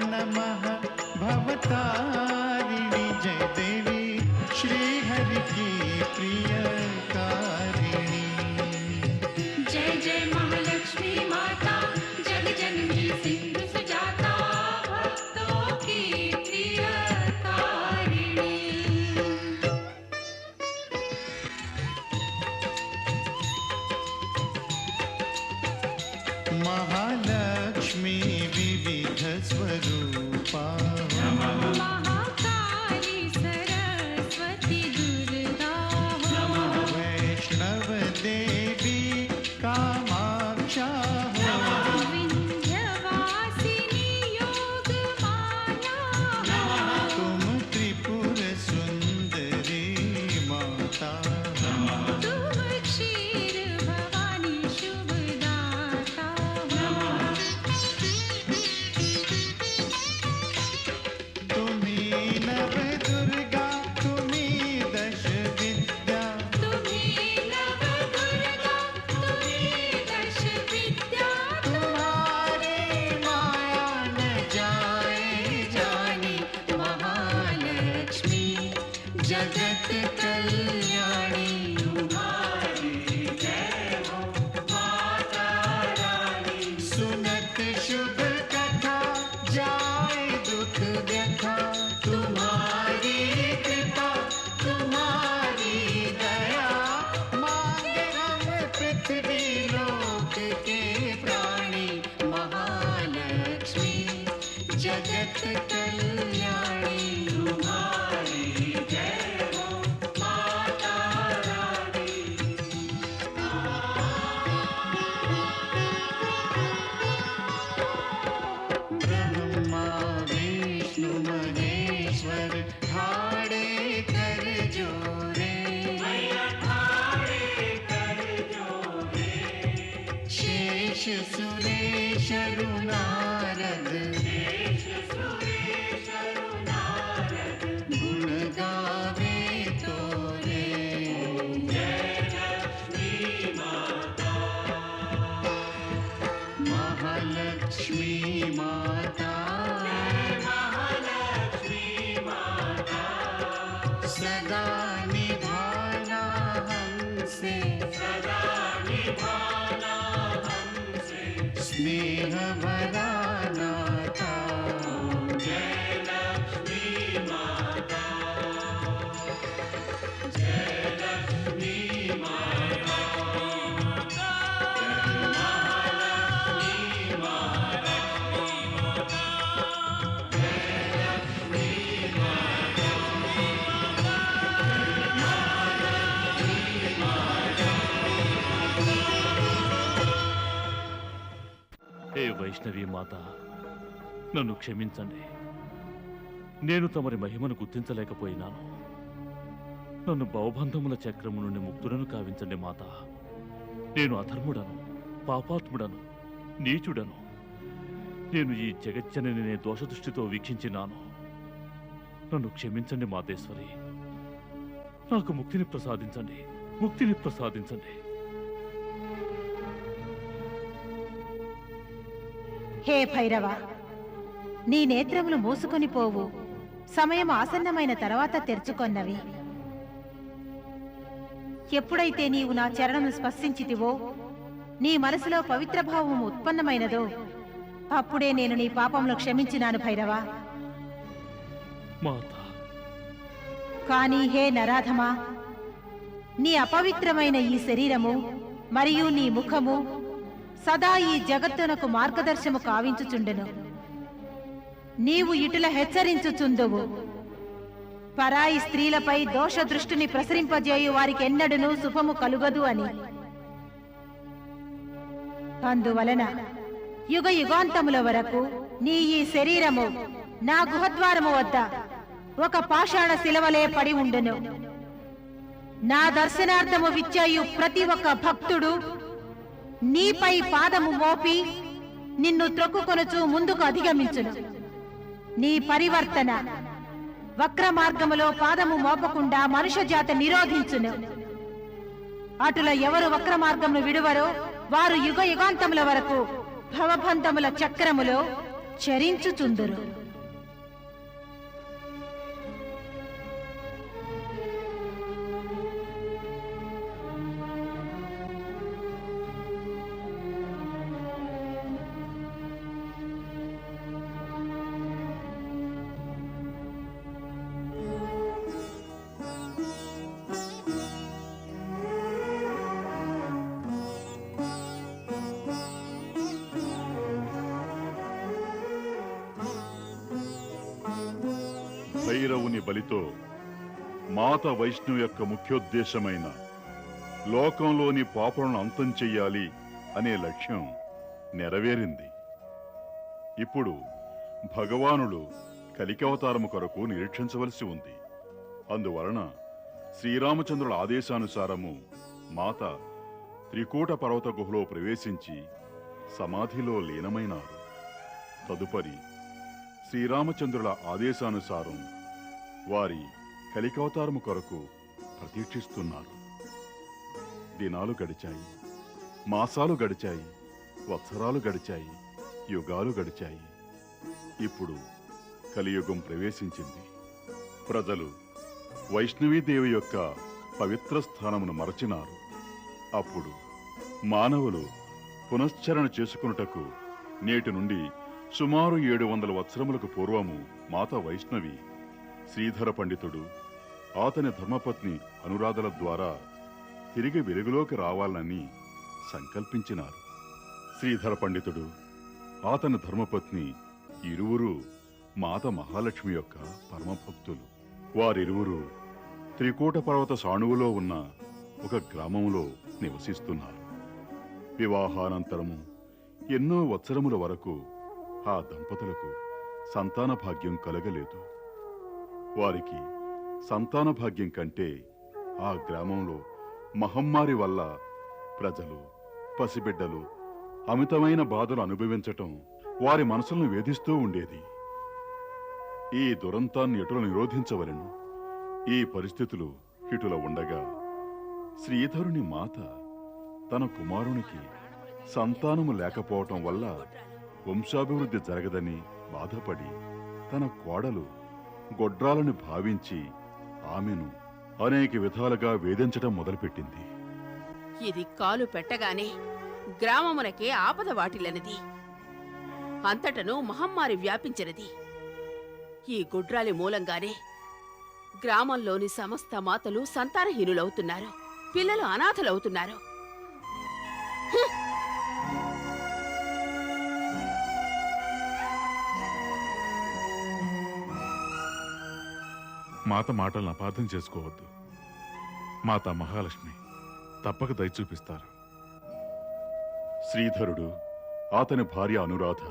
नमः। भवतारिणी जय देवी। श्रीहरि की प्रिय see. వైష్ణవి మాత నన్ను క్షమించండి. నేను తమరి మహిమను గుర్తించలేకపోయినాను. నన్ను భవబంధముల చక్రము నుండి ముక్తులను కావించండి మాత. నేను అధర్ముడను పాపాత్ముడను నీచుడను. నేను ఈ జగజ్జనని నే దోషదృష్టితో వీక్షించినాను. నన్ను క్షమించండి మాతేశ్వరి. నాకు ముక్తిని ప్రసాదించండి ముక్తిని ప్రసాదించండి. హే భైరవ నీ నేత్రములు మూసుకొని పోవు. సమయం ఆసన్నమైన తర్వాత తెరుచుకొన్నవి. ఎప్పుడైతే నీవు నా చరణను స్పర్శించితివో నీ మనసులో పవిత్ర భావం ఉత్పన్నమైనదో అప్పుడే నేను నీ పాపంలో క్షమించినాను భైరవ. కానీ హే నరాధమా నీ అపవిత్రమైన ఈ శరీరము మరియు నీ ముఖము సదా ఈ జగత్తునకు మార్గదర్శము కావించుచుండెను. నీవు ఇటుల హెచ్చరించుచుందువు. పరాయి స్త్రీలపై దోష దృష్టిని ప్రసరింపజేయు వారికి ఎన్నడను శుభము కలుగదు అని. అందువలన యుగ యుగాంతముల వరకు నీ ఈ శరీరము నా గుహద్వారము వద్ద ఒక పాషాణ శిలవలే పడి ఉండును. నా దర్శనార్థము విచ్చయు ప్రతి ఒక్క భక్తుడు నీపై పాదము మోపి నిన్ను త్రొక్కుకొనుచు ముందుకు అధిగమించును. నీ పరివర్తన వక్ర మార్గములో పాదము మోపకుండా మనుష్య జాతి నిరోధించును. అటుల ఎవరు వక్ర మార్గమును విడువరో వారు యుగ యుగాంతముల వరకు భవబంధముల చక్రములో చరించుచుందురు. మాత వైష్ణు యొక్క ముఖ్యోద్దేశమైన లోకంలోని పాపలను అంతం చెయ్యాలి అనే లక్ష్యం నెరవేరింది. ఇప్పుడు భగవానుడు కలికవతారము కొరకు నిరీక్షించవలసి ఉంది. అందువలన శ్రీరామచంద్రుల ఆదేశానుసారము మాత త్రికూట పర్వత గుహలో ప్రవేశించి సమాధిలో లీనమైనారు. తదుపరి శ్రీరామచంద్రుల ఆదేశానుసారం వారి కలికవతారము కొరకు ప్రతీక్షిస్తున్నారు. దినాలు గడిచాయి. మాసాలు గడిచాయి. వత్సరాలు గడిచాయి. యుగాలు గడిచాయి. ఇప్పుడు కలియుగం ప్రవేశించింది. ప్రజలు వైష్ణవీదేవి యొక్క పవిత్ర స్థానమును మరచినారు. అప్పుడు మానవులు పునశ్చరణ చేసుకున్నటకు నేటి నుండి సుమారు ఏడు వందల వత్సరములకు పూర్వము మాత వైష్ణవి శ్రీధర పండితుడు అతని ధర్మపత్ని అనురాధల ద్వారా తిరిగి వెలుగులోకి రావాలని సంకల్పించినారు. శ్రీధర పండితుడు అతని ధర్మపత్ని ఇరువురు మాత మహాలక్ష్మి యొక్క పరమభక్తులు. వారిరువురు త్రికూట పర్వత సాణువులో ఉన్న ఒక గ్రామంలో నివసిస్తున్నారు. వివాహానంతరము ఎన్నో వత్సరముల వరకు ఆ దంపతులకు సంతాన భాగ్యం కలగలేదు. వారికి సంతాన భాగ్యం కంటే ఆ గ్రామంలో మహమ్మారి వల్ల ప్రజలు పసిబిడ్డలు అమితమైన బాధలు అనుభవించటం వారి మనసులను వేధిస్తూ ఉండేది. ఈ దురంతాన్ని ఎటుల నిరోధించవలెను? ఈ పరిస్థితులు ఇటుల ఉండగా శ్రీధరుని మాత తన కుమారునికి సంతానము లేకపోవటం వల్ల వంశాభివృద్ధి జరగదని బాధపడి తన కోడలు గొడ్రాలను భావించి ఆమెను అనేక విధాలుగా వేధించటం మొదలుపెట్టింది. ఇది కాలు పెట్టగానే గ్రామమునకే ఆపద వాటిల్లనిది. అంతటను మహమ్మారి వ్యాపించినది. ఈ గుడ్రాలి మూలంగానే గ్రామంలోని సమస్త మాతలు సంతానహీనులవుతున్నారు. పిల్లలు అనాథలవుతున్నారు. మాత మాటలను అపార్థం చేసుకోవద్దు. మాత మహాలక్ష్మి తప్పక దయ చూపిస్తారు. శ్రీధరుడు అతని భార్య అనురాధ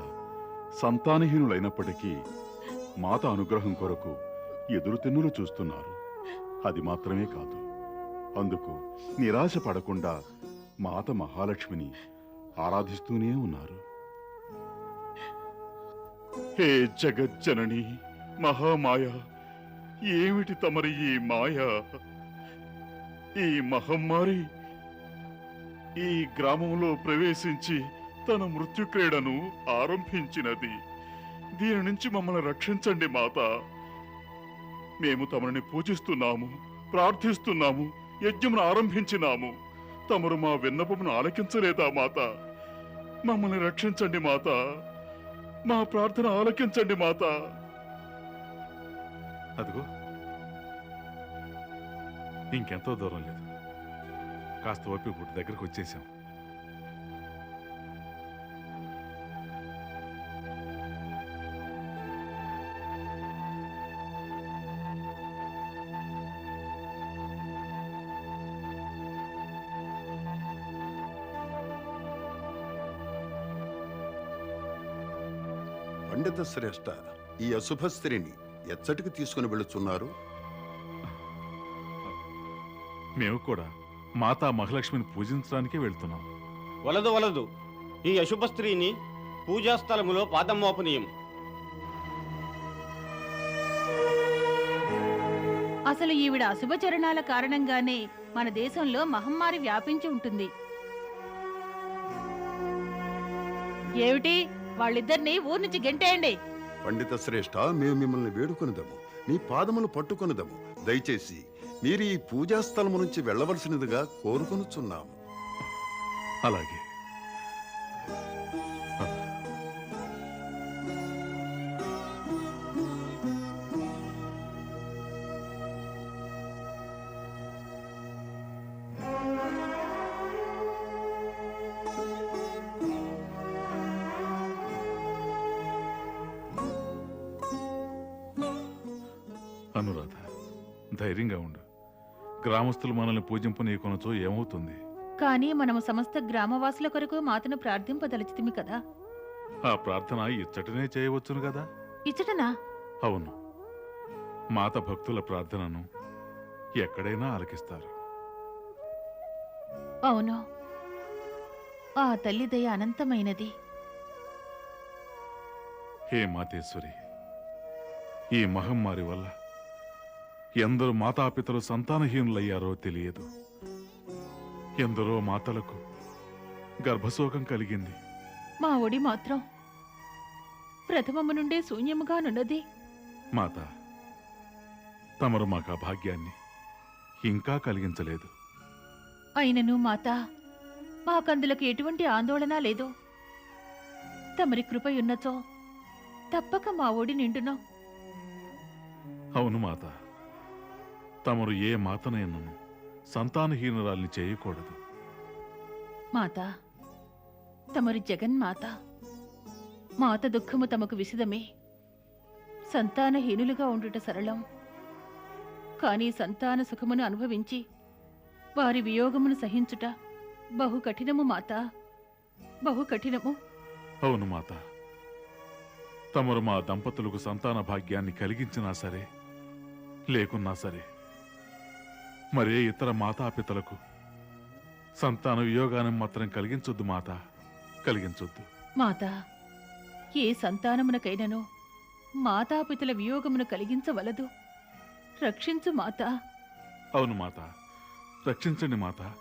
సంతానహీనులైనప్పటికీ మాత అనుగ్రహం కొరకు ఎదురుతిన్నులు చూస్తున్నారు. అది మాత్రమే కాదు అందుకు నిరాశ పడకుండా మాత మహాలక్ష్మిని ఆరాధిస్తూనే ఉన్నారు. హే జగజ్జనని మహామాయ! ఏమిటి తమరి ఈ మాయ? ఈ మహమ్మారి ఈ గ్రామంలో ప్రవేశించి తన మృత్యుక్రీడను ఆరంభించినది. దీని నుంచి మమ్మల్ని రక్షించండి మాత. మేము తమరిని పూజిస్తున్నాము ప్రార్థిస్తున్నాము యజ్ఞమును ఆరంభించినాము. తమరు మా విన్నపమును ఆలకించలేదా మాత? మమ్మల్ని రక్షించండి మాత. మా ప్రార్థన ఆలకించండి మాత. అదిగో. ఇంకెంతో దూరం లేదు. కాస్త ఓపిక పుట్టి దగ్గరకు వచ్చేసాం. పండిత శ్రేష్ఠ ఈ అశుభ స్త్రీని ఎచ్చటికి తీసుకుని వెళుచున్నారు మేము కూడా మాతా మహాలక్ష్మిని పూజించడానికే వెళ్తున్నాం. వలదు వలదు. ఈ అశుభ స్త్రీని పూజాస్థలములో పాదం మోపనీయం అసలు ఈవిడ అశుభచరణాల కారణంగానే మన దేశంలో మహమ్మారి వ్యాపించి ఉంటుంది. ఏమిటి? వాళ్ళిద్దరిని ఊరి నుంచి గెంటేయండి. పండిత శ్రేష్ఠ మేము మిమ్మల్ని వేడుకొనిదము. మీ పాదములు పట్టుకొనిదము. దయచేసి మీరు ఈ పూజాస్థలము నుంచి వెళ్ళవలసినదిగా కోరుకొనుచున్నాము. అలాగే. అనురాధ ధైర్యంగా ఉండు. గ్రామస్తులు మనల్ని పూజింపనీయకొనచో ఏమవుతుంది? కానీ మనము సమస్త గ్రామవాసుల కొరకు మాతను ప్రార్థింపదలిచితిమి కదా? ఆ ప్రార్థన ఇచ్చటనే చేయవచ్చును కదా? ఇచ్చటనా? అవును. మాత భక్తుల ప్రార్థనను ఎక్కడైనా ఆలకిస్తారు. అవును. ఆ తల్లి దయ అనంతమైనది. హే మాతేశ్వరి ఈ మహమ్మారి వల్ల ఎందరు మాతాపితలు సంతానహీనులయ్యారో తెలియదు. ఎందరో మాతలకు గర్భశోకం కలిగింది. మా ఒడి మాత్రం ప్రథమము నుండే శూన్యముగానున్నది. మాత తమరు మాకు ఆ భాగ్యాన్ని ఇంకా కలిగించలేదు. అయినను మాత మాకందులకు ఎటువంటి ఆందోళన లేదు. తమరి కృపయున్నచో తప్పక మా ఒడి నిండును. అవును మాత. తమరు ఏ మాతనైనను సంతానహీనురాల్ని చేయకూడదు. మాత తమరు జగన్మాత మాత దుఃఖము తమకు విసిదమే. సంతానహీనులుగా ఉండుట సరళం. కానీ సంతాన సుఖమును అనుభవించి వారి వియోగమును సహించుట బహు కఠినము మాత. బహు కఠినము అవును మాత. తమరు మా దంపతులకు సంతాన భాగ్యాన్ని కలిగించినా సరే లేకున్నా సరే మరే ఇతర మాతాపితలకు? సంతాన వియోగాన్ని మాత్రం కలిగించొద్దు మాత. కలిగించొద్దు. మాత ఏ సంతానమునకైనను మాతాపితుల వియోగమును కలిగించవలదు? రక్షించు మాత. అవును మాత. రక్షించండి మాత.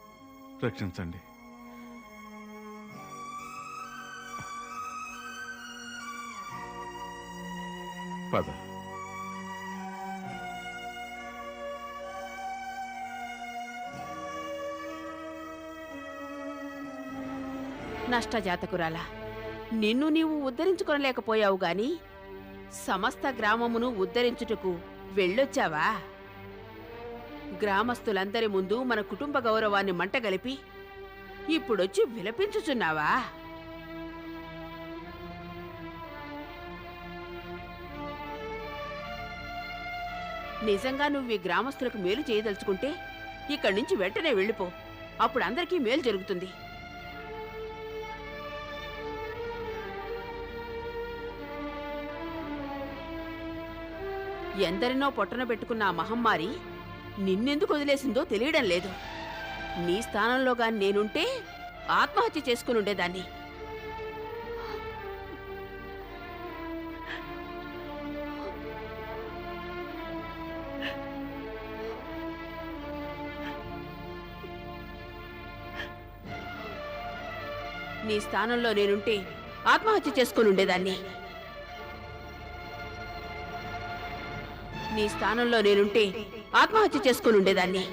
రక్షించండి. పద. నష్టజాతకురాలా నిన్ను నీవు ఉద్ధరించుకొనలేకపోయావు గాని సమస్త గ్రామమును ఉద్ధరించుటకు వెళ్ళొచ్చావా? గ్రామస్తులందరి ముందు మన కుటుంబ గౌరవాన్ని మంటగలిపి ఇప్పుడొచ్చి విలపించుచున్నావా? నిజంగా నువ్వు ఈ గ్రామస్తులకు మేలు చేయదలుచుకుంటే ఇక్కడి నుంచి వెంటనే వెళ్ళిపో. అప్పుడు అందరికీ మేలు జరుగుతుంది. ఎందరినో పొట్టన పెట్టుకున్న ఆ మహమ్మారి నిన్నెందుకు వదిలేసిందో తెలియడం లేదు. నీ స్థానంలో గాని నేనుంటే ఆత్మహత్య చేసుకుని ఉండేదాన్ని. నీ స్థానంలో నేనుంటే ఆత్మహత్య చేసుకుని ఉండేదాన్ని. నీ స్థానంలో నేనుంటే ఆత్మహత్య చేసుకుని ఉండేదాన్ని.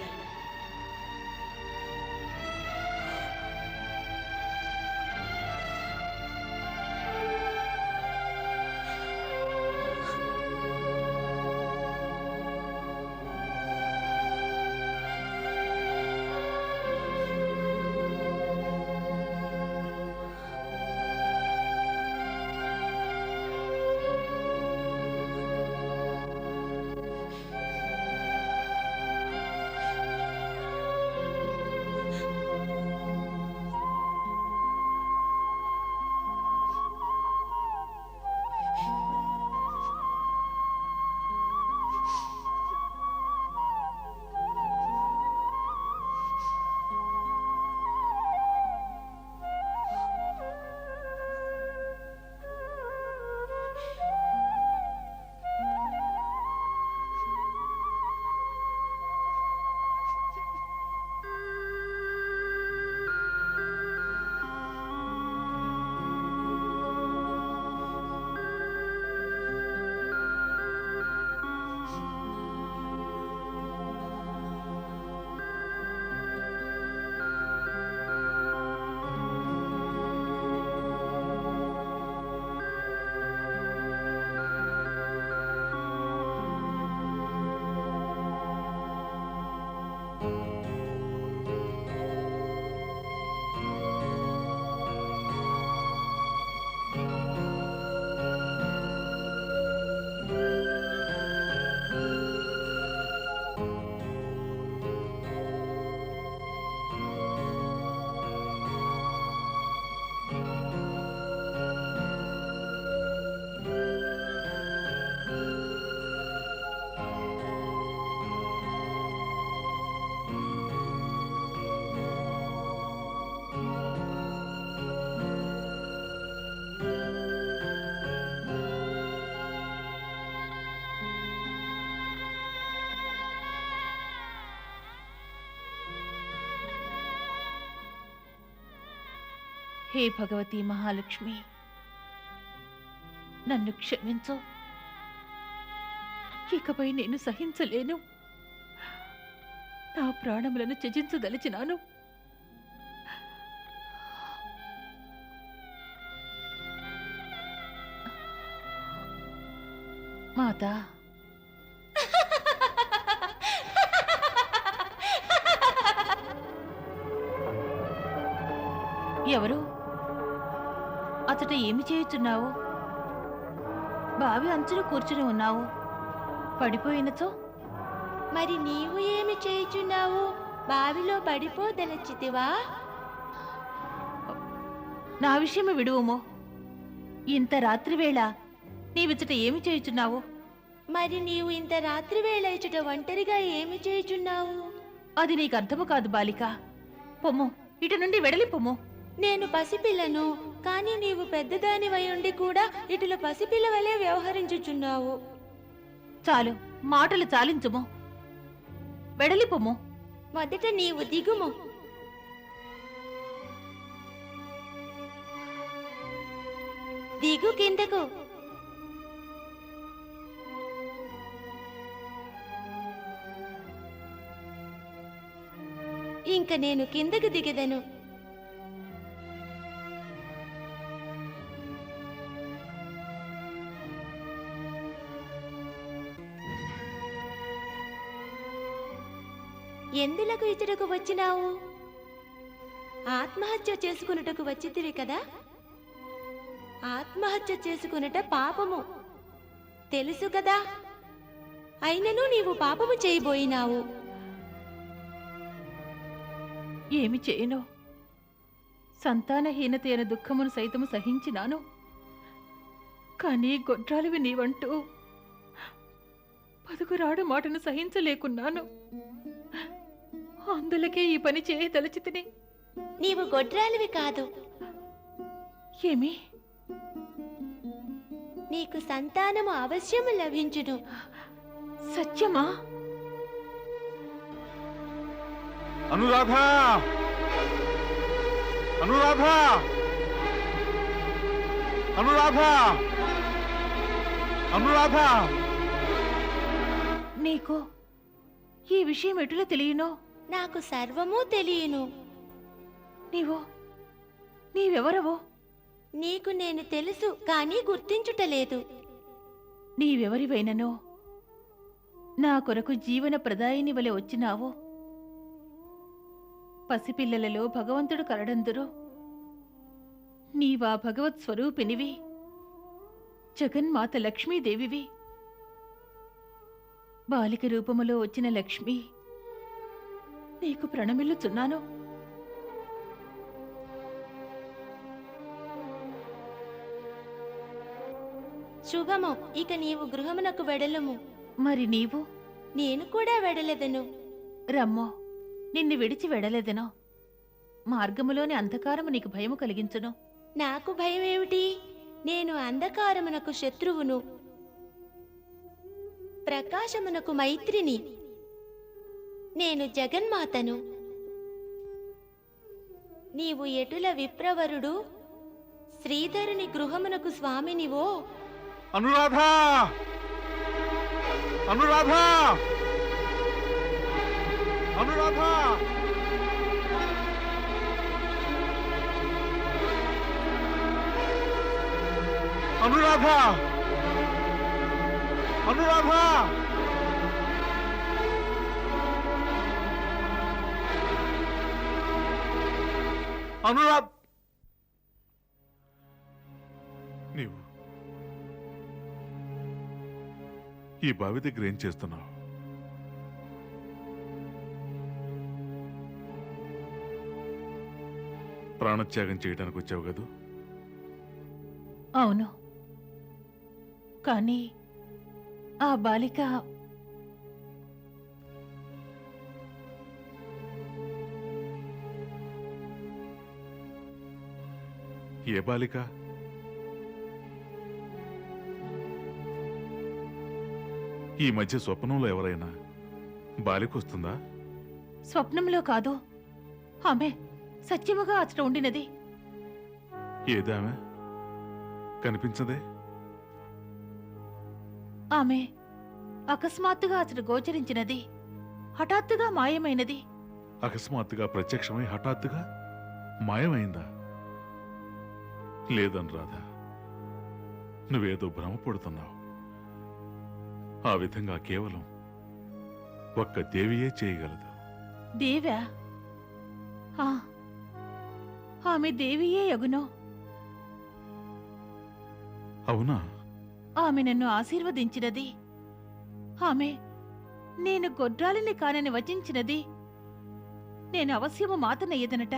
హే భగవతి మహాలక్ష్మి. నన్ను క్షమించు. ఇకపై నేను సహించలేను. నా ప్రాణములను త్యజించదలిచినాను. మాతా. చేయుచున్నావు బావి అంచున కూర్చుని ఉన్నావు. పడిపోయినచో? మరి నీవు ఏమి చేయుచున్నావు? బావిలో పడిపోదనచితివా నా విషయము విడువుమో. ఇంత రాత్రివేళ నీవిచట ఏమి చేయుచున్నావు? మరి నీవు ఇంత రాత్రి వేళ ఇచ్చట ఒంటరిగా ఏమి చేయుచున్నావు? అది నీకు అర్థము కాదు బాలిక. పొమ్ము ఇటు నుండి వెడలి పొమ్ము నేను పసిపిల్లను కానీ నీవు పెద్దదానివై ఉండి కూడా ఇటుల పసిపిల్ల వలె వ్యవహరించుచున్నావు. చాలు మాటలు చాలించుము. వెడలి పొమ్ము మొదట నీవు దిగుము. దిగు కిందకు. ఇంక నేను కిందకు దిగదను. ఎందులకు వచ్చినావు? ఆత్మహత్య చేసుకున్నటకు వచ్చితివి కదా? ఆత్మహత్య చేసుకున్నట పాపము. తెలుసు కదా? అయినను నీవు పాపము చేయబోయినావు. ఏమి చేయను? సంతానహీనత అయిన దుఃఖమును సైతము సహించినాను. కానీ గొడ్రాలివి నీవంటూ పదుకురాడు మాటను సహించలేకున్నాను. అందులకే ఈ పని చేయదలచి తిని. నీవు గొడ్రాలివి కాదు. ఏమి? నీకు సంతానము అవశ్యము లభించును. సత్యమా? అనురాధ! అనురాధ! అనురాధ! అనురాధ! నీకు ఈ విషయం ఎటుల తెలియనో నాకు సర్వము తెలియను. నీవు? నీవెవరవో? నీకు నేను తెలుసు కానీ గుర్తించుటలేదు. నీవెవరివైననో? నా కొరకు జీవన ప్రదాయిని వలె వచ్చినావో? పసిపిల్లలలో భగవంతుడు కరడందురు నీవా భగవత్ స్వరూపినివి. జగన్మాత లక్ష్మీదేవివి. బాలిక రూపములో వచ్చిన లక్ష్మి నీకు ప్రణమిల్లుచున్నాను. శుభము. ఇక నీవు గృహమునకు వెడలుము. మరి నీవు? నేను కూడా వెడలెదను. రమ్మో నిన్ను విడిచి వెడలేదెనో? మార్గములోని అంధకారము నీకు భయము కలిగించును. నాకు భయమేమిటి? నేను అంధకారమునకు శత్రువును. ప్రకాశమునకు మైత్రిని. నేను జగన్మాతను. నీవు ఎటుల విప్రవరుడు? శ్రీధరుని గృహమునకు స్వామినివో? అనురాధ! అనురాధ! అనురాధ! అనురాధ! అనురాధ! అనురాధ నీవు. ఈ బావి దగ్గర ఏం చేస్తున్నావు? ప్రాణత్యాగం చేయడానికి వచ్చావు కదూ? అవును. కానీ ఆ బాలిక ఏ బాలిక? ఈ మధ్య స్వప్నంలో ఎవరైనా బాలిక వస్తుందా? స్వప్నంలో కాదు. ఆమె సత్యముగా అతడు ఉండినది. ఏదామె కనిపించదే? ఆమె అకస్మాత్తుగా అతడు గోచరించినది. హఠాత్తుగా మాయమైనది. అకస్మాత్తుగా ప్రత్యక్షమై హఠాత్తుగా మాయమైందా? లేదనురాధ నువ్వేదో భ్రమపడుతున్నావు. ఆ విధంగా కేవలం ఒక్క దేవియే చేయగలదు. దేవా? ఆమె దేవియే యగునో. అవునా? ఆమె నన్ను ఆశీర్వదించినది. ఆమె నేను గొడ్రాలిని కానని వచించినది. నేను అవశ్యము మాతనయ్యదనట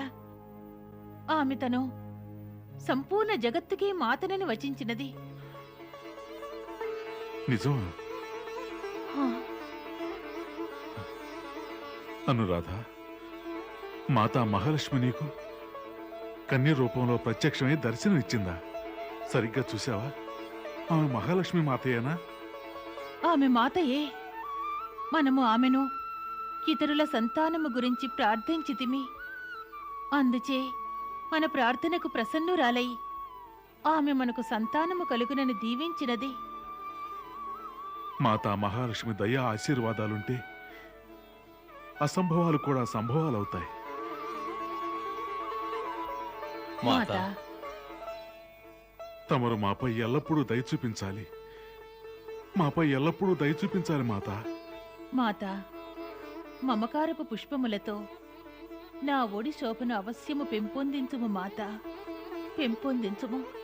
ఆమె తను సంపూర్ణ జగత్తుకే మాతనని వచించినది. నిజమా ఆ, అనురాధ మాతా మహాలక్ష్మి నీకు కన్య రూపంలో ప్రత్యక్షమై దర్శనం ఇచ్చిందా సరిగ్గా చూసావా ఆమె మహాలక్ష్మి మాతయేనా? ఆమె మాతయే. మనము ఆమెను ఇతరుల సంతానము గురించి ప్రార్థించితిమి. అందుచే మన ప్రార్థనకు ప్రసన్నురాలై ఆమె మనకు సంతానము కలుగునని దీవించినది. మాతా మహాలక్ష్మి దయా ఆశీర్వాదాలుంటే అసంభవాలు కూడా సంభవాలవుతాయి. మాత. తమరు మాపై ఎల్లప్పుడూ దయ చూపించాలి. మాపై ఎల్లప్పుడూ దయ చూపించాలి మాత. మాత మమకారపు పుష్పములతో నా ఒడి శోభను అవశ్యము పెంపొందించుము మాత. పెంపొందించుము.